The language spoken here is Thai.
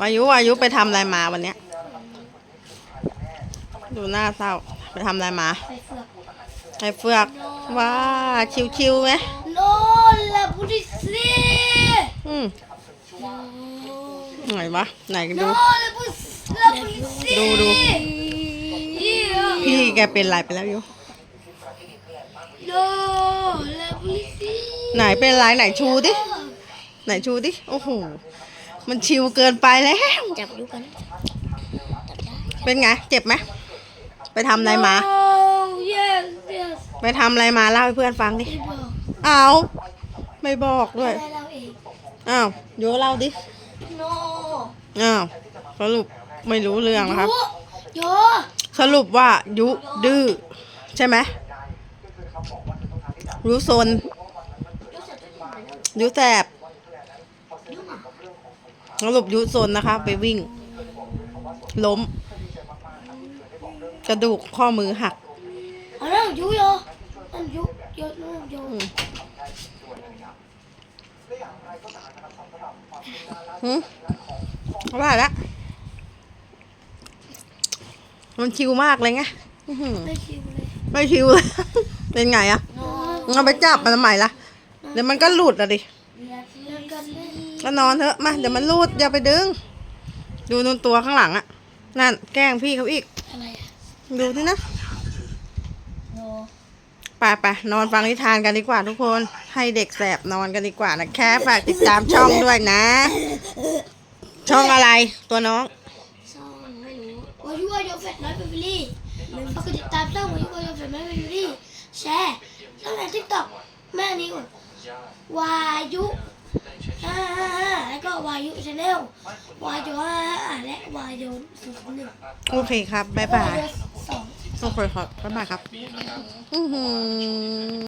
วายุวายุไปทำอะไรมาวันเนี้ย ดูหน้าเศร้าไปทำอะไรมาไปเฟือกไอ้เฟือกว้าชิวๆไหมโนลาบุริซีอืมไหนวะไหนโนดูลาบุลาบุริซีดู ดูพี่พี่แกเป็นไรไปแล้วอยุโนลาบุริซีไหนเป็นไรไหนชูดิไหนชูดิโอ้โห มันชิวเกินไปแล้ว จับดูกันจับได้เป็นไง เจ็บไหมไปทำอะไรมา โอ้ yes yes ไปทำอะไรมาเล่าให้เพื่อนฟังดิไม่บอกเอาไม่บอกด้วยอะไรเราเอง อ้าวโยเล่าดิโนอ้าวสรุปไม่รู้เรื่องนะครับ โยสรุปว่ายุดื้อใช่ไหมยุซนยุแสบ สรุปยุซนนะคะ ไปวิ่ง ล้ม กระดูกข้อมือหักเอาแล้วโยโยนั่นโยโยนั่นโยอืมหืมว่าละมันชิวมากเลยไงอื้อหือไม่ชิวเลยไม่ชิวเลย เป็นไงอะโนเอาไปจับมันทำไมล่ะ เดี๋ยวมันก็หลุดอะดิเล่น กันเลยก็นอนเถอะมาเดี๋ยวมันหลุดอย่าไปดึง ดูนูนตัวข้างหลังอะนั่นแกล้งพี่เขาอีก อะไรอะดูที่นะโนไปไปนอนฟังนิทานกันดีกว่าทุกคน ให้เด็กแสบนอนกันดีกว่านะแค่ฝากติดตามช่องด้วยนะ ช่องอะไรตัวน้องช่องไม่รู้วายุวายุเฟดน้อยเบบิลี่ฝากกดติดตามช่องวายุวายุเฟดน้อยเบบิลี่แชร์ช่องในทิกตอกแม่นี้ก่อนวายุห้าห้าห้าแล้ วก็วายุชาแนลวายุห้าห้าและวายุศูนย์หนึ่งโอเคครับ บ๊ายบายวายุสอง โอเคครับบ๊ายบายครับ อือหือ